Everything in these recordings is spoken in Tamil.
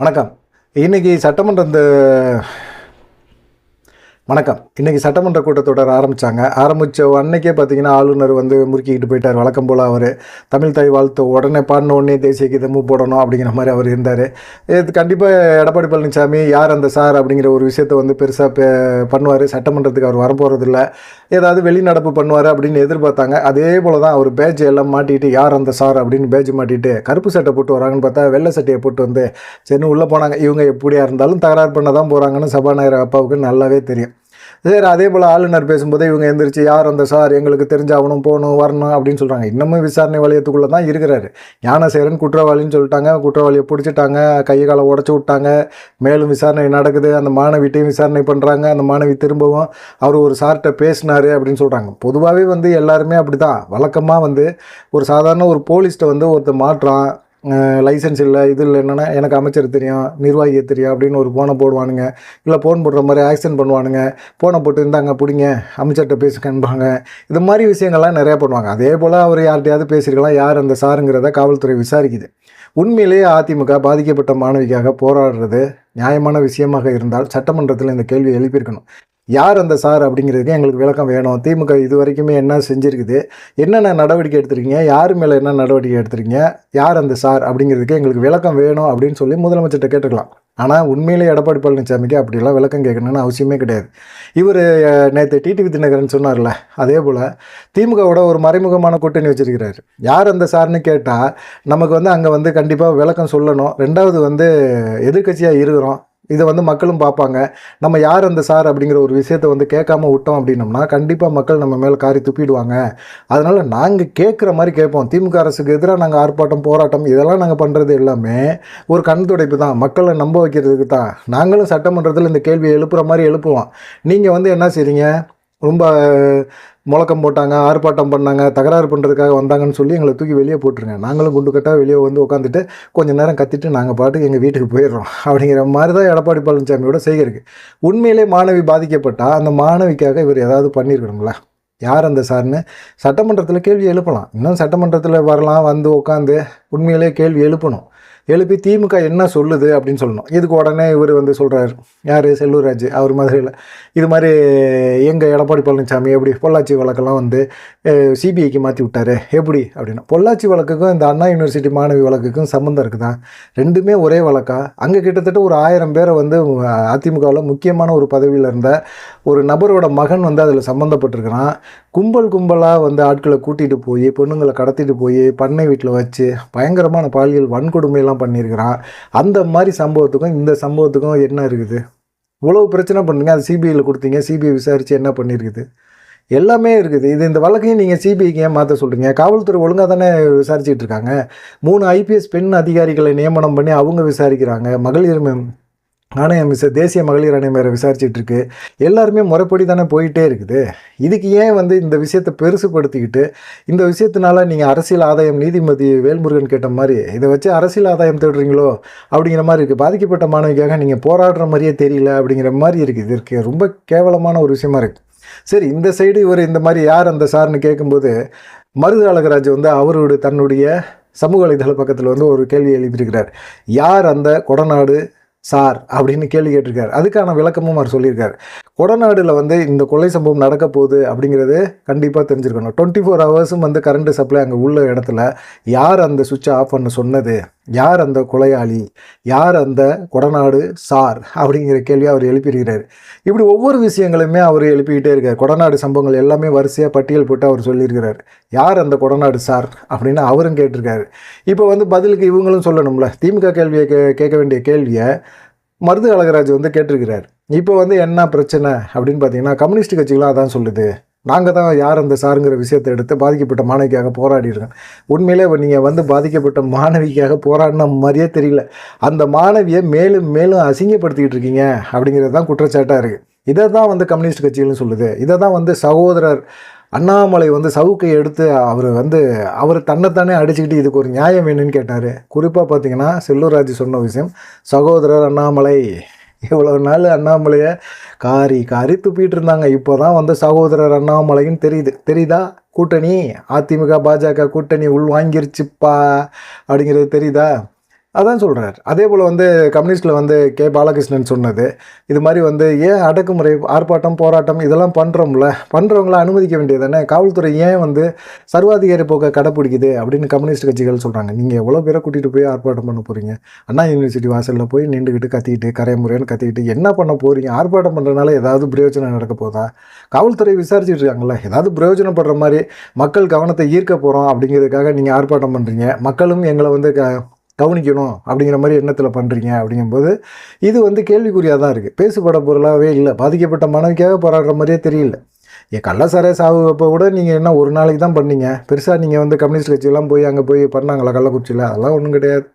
வணக்கம். இன்னைக்கு சட்டமன்ற இந்த வணக்கம். இன்றைக்கி சட்டமன்ற கூட்டத்தொடர் ஆரம்பித்தாங்க ஆரம்பித்த அன்னைக்கே பார்த்தீங்கன்னா ஆளுநர் வந்து முறுக்கிக்கிட்டு போயிட்டார். வழக்கம் போல் அவர் தமிழ் தாய் வாழ்த்து உடனே பாடின உடனே தேசிய கீதமும் போடணும் அப்படிங்கிற மாதிரி அவர் இருந்தார். இது கண்டிப்பாக எடப்பாடி பழனிசாமி யார் அந்த சார் அப்படிங்கிற ஒரு விஷயத்தை வந்து பெருசாக பண்ணுவார். சட்டமன்றத்துக்கு அவர் வரப்போகிறதில்ல ஏதாவது வெளிநடப்பு பண்ணுவார் அப்படின்னு எதிர்பார்த்தாங்க. அதே போல் தான் அவர் பேஜ் எல்லாம் மாட்டிட்டு யார் அந்த சார் அப்படின்னு பேஜ் மாட்டிட்டு கருப்பு சட்டை போட்டு வராங்கன்னு பார்த்தா வெள்ளை சட்டையை போட்டு வந்து சரின்னு உள்ளே போனாங்க. இவங்க எப்படியா இருந்தாலும் தகராறு பண்ண தான் போகிறாங்கன்னு சபாநாயகர் அப்பாவுக்கு நல்லாவே தெரியும். சரி அதே போல் ஆளுநர் பேசும்போது இவங்க எந்திரிச்சு யார் அந்த சார்? எங்களுக்கு தெரிஞ்சாகணும் போகணும் வரணும் அப்படின்னு சொல்கிறாங்க இன்னமும் விசாரணை வளையத்துக்குள்ளே தான் இருக்கிறாரு. ஞானசேரன் குற்றவாளின்னு சொல்லிட்டாங்க. குற்றவாளியை பிடிச்சிட்டாங்க. கை காலை உடச்சி விட்டாங்க. மேலும் விசாரணை நடக்குது. அந்த மாணவிட்டையும் விசாரணை பண்ணுறாங்க அந்த மாணவி திரும்பவும் அவர் ஒரு சார்கிட்ட பேசினாரு அப்படின்னு சொல்கிறாங்க பொதுவாகவே வந்து எல்லாருமே அப்படி தான் வழக்கமாக வந்து ஒரு சாதாரண ஒரு போலீஸ்கிட்ட வந்து ஒருத்தர் மாற்றான் லைசன்ஸ் இல்லை இது இல்லை என்னென்னா எனக்கு அமைச்சர் தெரியும் நிர்வாகியை தெரியும் அப்படின்னு ஒரு ஃபோனை போடுவானுங்க. இல்லை ஃபோன் போடுற மாதிரி ஆக்சிடென்ட் பண்ணுவானுங்க. ஃபோனை போட்டு இருந்தாங்க பிடிங்க அமைச்சர்கிட்ட பேசுக்கன்றாங்க இது மாதிரி விஷயங்கள்லாம் நிறையா பண்ணுவாங்க. அதே போல் அவர் யார்கிட்டையாவது பேசியிருக்கலாம் யார் அந்த சாருங்கிறத காவல்துறை விசாரிக்குது. உண்மையிலேயே அதிமுக பாதிக்கப்பட்ட மாணவிக்காக போராடுறது நியாயமான விஷயமாக இருந்தால் சட்டமன்றத்தில் இந்த கேள்வி எழுப்பியிருக்கணும். யார் அந்த சார் அப்படிங்கிறதுக்கு எங்களுக்கு விளக்கம் வேணும். திமுக இது வரைக்குமே என்ன செஞ்சுருக்குது? என்னென்ன நடவடிக்கை எடுத்திருக்கீங்க? யார் மேலே என்ன நடவடிக்கை எடுத்திருக்கீங்க? யார் அந்த சார் அப்படிங்கிறதுக்கு எங்களுக்கு விளக்கம் வேணும் அப்படின்னு சொல்லி முதலமைச்சர்கிட்ட கேட்டுக்கலாம். ஆனால் உண்மையிலே எடப்பாடி பழனிசாமிக்கு அப்படிலாம் விளக்கம் கேட்கணும்னு அவசியமே கிடையாது. இவர் நேற்று டிடிவி தினகரன் சொன்னார்ல அதே போல் திமுகவோட ஒரு மறைமுகமான கூட்டணி வச்சிருக்கிறாரு. யார் அந்த சார்னு கேட்டால் நமக்கு வந்து அங்கே வந்து கண்டிப்பாக விளக்கம் சொல்லணும். ரெண்டாவது வந்து எதிர்க்கட்சியாக இருக்கிறோம். இதை வந்து மக்களும் பார்ப்பாங்க. நம்ம யார் அந்த சார் அப்படிங்கிற ஒரு விஷயத்தை வந்து கேட்காம விட்டோம் அப்படின்னம்னா கண்டிப்பாக மக்கள் நம்ம மேலே காரி துப்பிடுவாங்க. அதனால் நாங்கள் கேட்குற மாதிரி கேட்போம். திமுக அரசுக்கு எதிராக நாங்கள் ஆர்ப்பாட்டம் போராட்டம் இதெல்லாம் நாங்கள் பண்ணுறது எல்லாமே ஒரு கண் துடைப்பு தான். மக்களை நம்ப வைக்கிறதுக்கு தான். நாங்களும் சட்டமன்றத்தில் இந்த கேள்வியை எழுப்புகிற மாதிரி எழுப்புவோம். நீங்கள் வந்து என்ன செய்றீங்க? ரொம்ப முழக்கம் போட்டாங்க ஆர்ப்பாட்டம் பண்ணாங்க தகராறு பண்ணுறதுக்காக வந்தாங்கன்னு சொல்லி எங்களை தூக்கி வெளியே போட்டுருங்க. நாங்களும் குண்டு கட்டாக வெளியே வந்து உட்காந்துட்டு கொஞ்சம் நேரம் கத்திட்டு நாங்கள் பாட்டுக்கு எங்கள் வீட்டுக்கு போயிடுறோம். அப்படிங்கிற மாதிரி தான் எடப்பாடி பழனிசாமியோட செய்கிறது உண்மையிலே மாணவி பாதிக்கப்பட்டால் அந்த மாணவிக்காக இவர் ஏதாவது பண்ணியிருக்கணுங்களா யார் அந்த சார்னு? சட்டமன்றத்தில் கேள்வி எழுப்பலாம். இன்னும் சட்டமன்றத்தில் வரலாம் வந்து உட்காந்து உண்மையிலே கேள்வி எழுப்பணும். எழுப்பி திமுக என்ன சொல்லுது அப்படின்னு சொல்லணும். இதுக்கு உடனே இவர் வந்து சொல்கிறார் யார்? செல்லூர்ராஜ் அவர் மாதிரியில் இது மாதிரி எங்கள் எடப்பாடி பழனிசாமி எப்படி பொள்ளாச்சி வழக்கெல்லாம் வந்து சிபிஐக்கு மாற்றி விட்டார். எப்படி? அப்படின்னா. பொள்ளாச்சி வழக்குக்கும் இந்த அண்ணா யூனிவர்சிட்டி மாணவி வழக்குக்கும் சம்மந்தம் இருக்குதா? ரெண்டுமே ஒரே வழக்கா? அங்கே கிட்டத்தட்ட ஒரு ஆயிரம் பேரை வந்து அதிமுகவில் முக்கியமான ஒரு பதவியில் இருந்த ஒரு நபரோட மகன் வந்து அதில் சம்மந்தப்பட்டிருக்கிறான் கும்பல் கும்பலாக வந்து ஆட்களை கூட்டிகிட்டு போய் பொண்ணுங்களை கடத்திட்டு போய் பண்ணை வீட்டில் வச்சு பயங்கரமான பாலியல் வன்கொடுமையெல்லாம் பண்ணியிருக்கிறான் அந்த மாதிரி சம்பவத்துக்கும் இந்த சம்பவத்துக்கும் என்ன இருக்குது? இவ்வளவு பிரச்சனை பண்ணுங்க அது சிபிஐயில் கொடுத்தீங்க சிபிஐ விசாரித்து என்ன பண்ணியிருக்குது? எல்லாமே இருக்குது. இது இந்த வழக்கையும் நீங்கள் சிபிஐக்கு ஏன் மாற்ற சொல்கிறீங்க காவல்துறை ஒழுங்காக தானே விசாரிச்சுட்டு இருக்காங்க. மூணு ஐபிஎஸ் பெண் அதிகாரிகளை நியமனம் பண்ணி அவங்க விசாரிக்கிறாங்க. மகளிர் மேம் ஆணையம் விச தேசிய மகளிர் ஆணையம் வேறு விசாரிச்சுட்டு இருக்கு. எல்லாருமே முறைப்படி தானே போயிட்டே இருக்குது. இதுக்கு ஏன் வந்து இந்த விஷயத்தை பெருசுப்படுத்திக்கிட்டு இந்த விஷயத்தினால நீங்கள் அரசியல் ஆதாயம் நீதிபதி வேல்முருகன் கேட்ட மாதிரி இதை வச்சு அரசியல் ஆதாயம் தேடுறீங்களோ அப்படிங்கிற மாதிரி இருக்குது பாதிக்கப்பட்ட மாணவிக்காக நீங்கள் போராடுற மாதிரியே தெரியல அப்படிங்கிற மாதிரி இருக்குது இதற்கு ரொம்ப கேவலமான ஒரு விஷயமா இருக்குது சரி இந்த சைடு இவர் இந்த மாதிரி யார் அந்த சார்னு கேட்கும்போது மருது அழகராஜ் வந்து அவரோட தன்னுடைய சமூக வலைதள பக்கத்தில் வந்து ஒரு கேள்வி எழுதியிருக்கிறார். யார் அந்த கொடநாடு சார் அப்படின்னு கேள்வி கேட்டிருக்காரு. அதுக்கான விளக்கமும் அவர் சொல்லியிருக்காரு. கொடநாடில் வந்து இந்த கொலை சம்பவம் நடக்க போகுது அப்படிங்கிறது கண்டிப்பாக தெரிஞ்சிருக்கணும். டுவெண்ட்டி ஃபோர் ஹவர்ஸும் வந்து கரண்ட் சப்ளை அங்கே உள்ள இடத்துல யார் அந்த சுவிட்சை ஆஃப் பண்ண சொன்னது? யார் அந்த கொலையாளி? யார் அந்த கொடநாடு சார்? அப்படிங்கிற கேள்வியை அவர் எழுப்பியிருக்கிறார். இப்படி ஒவ்வொரு விஷயங்களுமே அவர் எழுப்பிக்கிட்டே இருக்கார். கொடநாடு சம்பவங்கள் எல்லாமே வரிசையாக பட்டியல் போட்டு அவர் சொல்லியிருக்கிறார். யார் அந்த கொடநாடு சார்? அப்படின்னு அவரும் கேட்டிருக்காரு. இப்போ வந்து பதிலுக்கு இவங்களும் சொல்லணும்ல. திமுக கேள்வியை கே கேட்க வேண்டிய கேள்வியை மருது அழகராஜ் வந்து கேட்டிருக்கிறார். இப்போ வந்து என்ன பிரச்சனை அப்படின்னு பார்த்தீங்கன்னா கம்யூனிஸ்ட் கட்சிகளாக அதான் சொல்லுது. நாங்கள் தான் யார் அந்த சாருங்கிற விஷயத்தை எடுத்து பாதிக்கப்பட்ட மாணவிக்காக போராடி இருக்கோம். உண்மையிலே நீங்கள் வந்து பாதிக்கப்பட்ட மாணவிக்காக போராடின மாதிரியே தெரியல. அந்த மாணவியை மேலும் மேலும் அசிங்கப்படுத்திக்கிட்டு இருக்கீங்க அப்படிங்கிறது தான் குற்றச்சாட்டாக இருக்குது இதை தான் வந்து கம்யூனிஸ்ட் கட்சிகளும் சொல்லுது. இதை தான் வந்து சகோதரர் அண்ணாமலை வந்து சவுக்கை எடுத்து அவர் வந்து அவர் தன்னைத்தானே அடிச்சுக்கிட்டு இதுக்கு ஒரு நியாயம் வேணும்னு கேட்டார். குறிப்பாக பார்த்தீங்கன்னா செல்லூர்ராஜ் சொன்ன விஷயம் சகோதரர் அண்ணாமலை இவ்வளோ நாள் அண்ணாமலையை காரி காரி துப்பிட்டு இருந்தாங்க. இப்போ தான் வந்து சகோதரர் அண்ணாமலைன்னு தெரியுது. தெரியுதா? கூட்டணி? அதிமுக பாஜக கூட்டணி உள் வாங்கிருச்சுப்பா. அப்படிங்கிறது தெரியுதா? அதான் சொல்கிறார் அதே போல் வந்து கம்யூனிஸ்டில் வந்து கே. பாலகிருஷ்ணன் சொன்னது இது மாதிரி வந்து ஏன் அடக்குமுறை ஆர்ப்பாட்டம் போராட்டம் இதெல்லாம் பண்ணுறோம்ல பண்ணுறவங்கள அனுமதிக்க வேண்டியது தானே காவல்துறை ஏன் வந்து சர்வாதிகாரி போக்க கடைப்பிடிக்குது அப்படின்னு கம்யூனிஸ்ட் கட்சிகள் சொல்கிறாங்க நீங்கள் எவ்வளோ பேரை கூட்டிகிட்டு போய் ஆர்ப்பாட்டம் பண்ண போகிறீங்க அண்ணா யூனிவர்சிட்டி வாசலில் போய் நின்றுக்கிட்டு கத்திக்கிட்டு கரைமுறைன்னு கத்திக்கிட்டு என்ன பண்ண போகிறீங்க ஆர்ப்பாட்டம் பண்ணுறதுனால ஏதாவது பிரயோஜனம் நடக்க போதா? காவல்துறை விசாரிச்சுட்டு இருக்காங்கல்ல ஏதாவது பிரயோஜனப்படுற மாதிரி மக்கள் கவனத்தை ஈர்க்க போகிறோம் அப்படிங்கிறதுக்காக நீங்கள் ஆர்ப்பாட்டம் பண்ணுறீங்க மக்களும் எங்களை வந்து க கவனிக்கணும் அப்படிங்கிற மாதிரி எண்ணத்தில் பண்ணுறீங்க அப்படிங்கும்போது இது வந்து கேள்விக்குறியாக தான் இருக்குது பேசுபட பொருளாகவே இல்லை. பாதிக்கப்பட்ட மனைவிக்காக போராடுற மாதிரியே தெரியல. என் கள்ளசாரே சாவு அப்போ கூட நீங்கள் என்ன ஒரு நாளைக்கு தான் பண்ணீங்க? பெருசாக நீங்கள் வந்து கம்யூனிஸ்ட் கட்சியெல்லாம் போய் அங்கே போய் பண்ணாங்களா கள்ளக்குறிச்சியில்? அதெல்லாம் ஒன்றும் கிடையாது.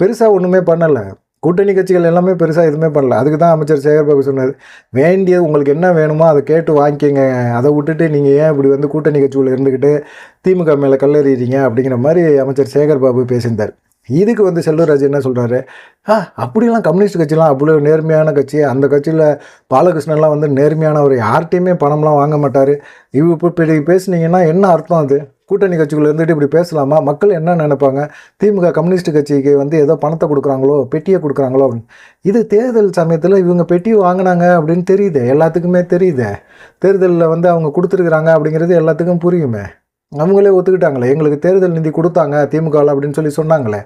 பெருசாக ஒன்றுமே பண்ணலை. கூட்டணி கட்சிகள் எல்லாமே பெருசாக எதுவுமே பண்ணல. அதுக்கு தான் அமைச்சர் சேகர்பாபு சொன்னார். வேண்டியது உங்களுக்கு என்ன வேணுமோ அதை கேட்டு வாங்கிக்கங்க. அதை விட்டுட்டு நீங்கள் ஏன் இப்படி வந்து கூட்டணி கட்சியில் இருந்துக்கிட்டு திமுக மேலே கல்லறிகிறீங்க அப்படிங்கிற மாதிரி அமைச்சர் சேகர்பாபு பேசியிருந்தார். இதுக்கு வந்து செல்வராஜ் என்ன சொல்கிறாரு ஆ அப்படிலாம் கம்யூனிஸ்ட் கட்சிலாம் அவ்வளோ நேர்மையான கட்சி. அந்த கட்சியில் பாலகிருஷ்ணன்லாம் வந்து நேர்மையானவர் யார்கிட்டையுமே பணம்லாம் வாங்க மாட்டார். இவ இப்போ இப்படி பேசுனீங்கன்னா என்ன அர்த்தம் அது? கூட்டணி கட்சிக்குள்ள இருந்துட்டு இப்படி பேசலாமா? மக்கள் என்ன நினைப்பாங்க? திமுக கம்யூனிஸ்ட் கட்சிக்கு வந்து ஏதோ பணத்தை கொடுக்குறாங்களோ பெட்டியை கொடுக்குறாங்களோ அப்படின்னு. இது தேர்தல் சமயத்தில் இவங்க பெட்டி வாங்கினாங்க அப்படின்னு தெரியுது. எல்லாத்துக்குமே தெரியுது. தேர்தலில் வந்து அவங்க கொடுத்துருக்குறாங்க அப்படிங்கிறது எல்லாத்துக்கும் புரியுமே. அவங்களே ஒத்துக்கிட்டாங்களே. எங்களுக்கு தேர்தல் நிதி கொடுத்தாங்க திமுகவில் அப்படின்னு சொல்லி சொன்னாங்களே.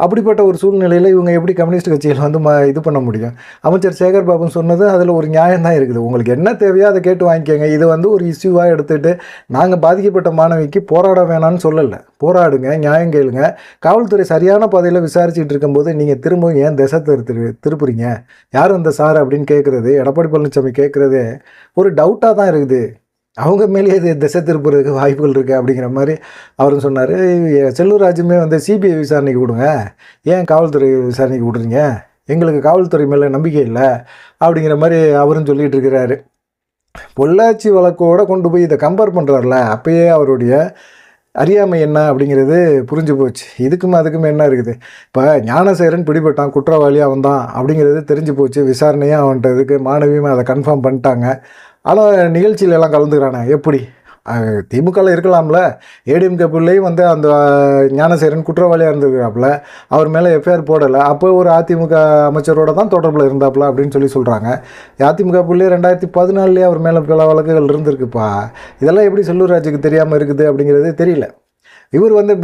அப்படிப்பட்ட ஒரு சூழ்நிலையில் இவங்க எப்படி கம்யூனிஸ்ட் கட்சியில் வந்து ம இது பண்ண முடியும்? அமைச்சர் சேகர் பாபு சொன்னது அதில் ஒரு நியாயம் தான் இருக்குது. உங்களுக்கு என்ன தேவையோ அதை கேட்டு வாங்கிக்கோங்க. இது வந்து ஒரு இஷ்யூவாக எடுத்துகிட்டு நாங்கள் பாதிக்கப்பட்ட மாணவிக்கு போராட வேணாம்னு சொல்லலை. போராடுங்க நியாயம் கேளுங்க. காவல்துறை சரியான பாதையில் விசாரிச்சுட்டு இருக்கும்போது நீங்கள் திரும்பவும் ஏன் திசை திரு திரு திருப்புறீங்க? யார் அந்த சார் அப்படின்னு கேட்குறது எடப்பாடி பழனிசாமி கேட்குறது ஒரு டவுட்டாக தான் இருக்குது. அவங்க மேலேயே இது திசை திருப்புறதுக்கு வாய்ப்புகள் இருக்குது அப்படிங்கிற மாதிரி அவரும் சொன்னார். செல்லூராஜுமே வந்து சிபிஐ விசாரணைக்கு கொடுங்க ஏன் காவல்துறை விசாரணைக்கு விட்றீங்க? எங்களுக்கு காவல்துறை மேலே நம்பிக்கை இல்லை அப்படிங்கிற மாதிரி அவரும் சொல்லிகிட்டு இருக்கிறாரு. பொள்ளாச்சி வழக்கோடு கொண்டு போய் இதை கம்பேர் பண்ணுறாருல அப்பயே அவருடைய அறியாமை என்ன அப்படிங்கிறது புரிஞ்சு போச்சு. இதுக்கும் அதுக்கும் என்ன இருக்குது? இப்போ ஞானசேரன் பிடிபட்டான் குற்றவாளி அவன் தான் அப்படிங்கிறது தெரிஞ்சு போச்சு. விசாரணையாக அவன்கிட்ட இருக்கு. மாணவியும் அதை கன்ஃபார்ம் பண்ணிட்டாங்க. ஆனால் நிகழ்ச்சியில எல்லாம் கலந்துக்கிறானே எப்படி? திமுகவில் இருக்கலாம்ல. ஏடிஎம்கே பிள்ளையும் வந்து அந்த ஞானசேரன் குற்றவாளியாக இருந்திருக்கிறாப்புல. அவர் மேலே எஃப்ஐஆர் போடலை. அப்போ ஒரு அதிமுக அமைச்சரோட தான் தொடர்பில் இருந்தாப்புல அப்படின்னு சொல்லி சொல்கிறாங்க அதிமுக பிள்ளையே ரெண்டாயிரத்தி பதினாலுலேயே அவர் மேலே பல வழக்குகள் இருந்திருக்குப்பா. இதெல்லாம் எப்படி செல்லூர்ராஜுக்கு தெரியாமல் இருக்குது அப்படிங்கிறது தெரியல. இவர் வந்து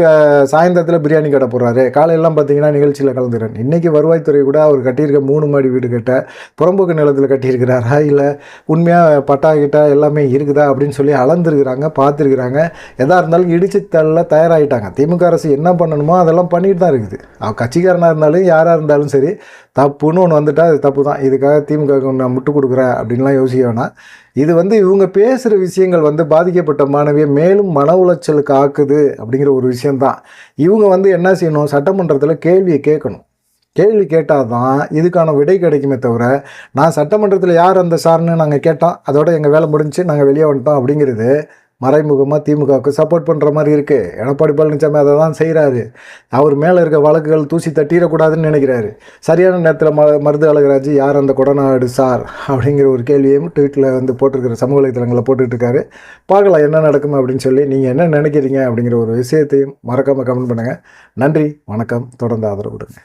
சாயந்தரத்தில் பிரியாணி கடை போடுறாரு காலையெல்லாம் பார்த்தீங்கன்னா நிகழ்ச்சியில் கலந்துக்கிறேன் இன்றைக்கி வருவாய்த்துறை கூட அவர் கட்டியிருக்க மூணு மாடி வீடு கட்ட புறம்போக்கு நிலத்தில் கட்டியிருக்கிறாரா? இல்லை உண்மையாக பட்டா கிட்டா எல்லாமே இருக்குதா? அப்படின்னு சொல்லி அளந்துருக்குறாங்க பார்த்துருக்குறாங்க எதாக இருந்தாலும் இடிச்சு தள்ள தயாராகிட்டாங்க திமுக அரசு என்ன பண்ணணுமோ அதெல்லாம் பண்ணிட்டு தான் இருக்குது. அவ கட்சிக்காரனாக இருந்தாலும் யாராக இருந்தாலும் சரி தப்புன்னு ஒன்று வந்துட்டால் அது தப்பு தான் இதுக்காக திமுக நான் முட்டு கொடுக்குறேன் அப்படின்லாம் யோசிக்க வேணாம். இது வந்து இவங்க பேசுகிற விஷயங்கள் வந்து பாதிக்கப்பட்ட மாணவியை மேலும் மன உளைச்சலுக்கு ஆக்குது அப்படிங்கிற ஒரு விஷயந்தான் இவங்க வந்து என்ன செய்யணும்? சட்டமன்றத்தில் கேள்வியை கேட்கணும். கேள்வி கேட்டால் தான் இதுக்கான விடை கிடைக்குமே தவிர நான் சட்டமன்றத்தில் யார் அந்த சார்னு நாங்கள் கேட்டோம். அதோட எங்கள் வேலை முடிஞ்சு நாங்கள் வெளியே வந்துட்டோம் அப்படிங்கிறது மறைமுகமாக திமுகவுக்கு சப்போர்ட் பண்ணுற மாதிரி இருக்குது எடப்பாடி பழனிசாமி அதை தான் செய்கிறாரு அவர் மேலே இருக்க வழக்குகள் தூசி தட்டிடக்கூடாதுன்னு நினைக்கிறாரு. சரியான நேரத்தில் ம மருது அழகராஜ் யார் அந்த கொடநாடு சார்? அப்படிங்கிற ஒரு கேள்வியும் ட்விட்டில் வந்து போட்டிருக்கிற சமூக வலைத்தளங்களில் போட்டுட்ருக்காரு. பார்க்கலாம் என்ன நடக்கும் அப்படின்னு சொல்லி நீங்கள் என்ன நினைக்கிறீங்க அப்படிங்கிற ஒரு விஷயத்தையும் மறக்காமல் கமெண்ட் பண்ணுங்கள் நன்றி வணக்கம். தொடர்ந்து ஆதரவு கொடுங்க.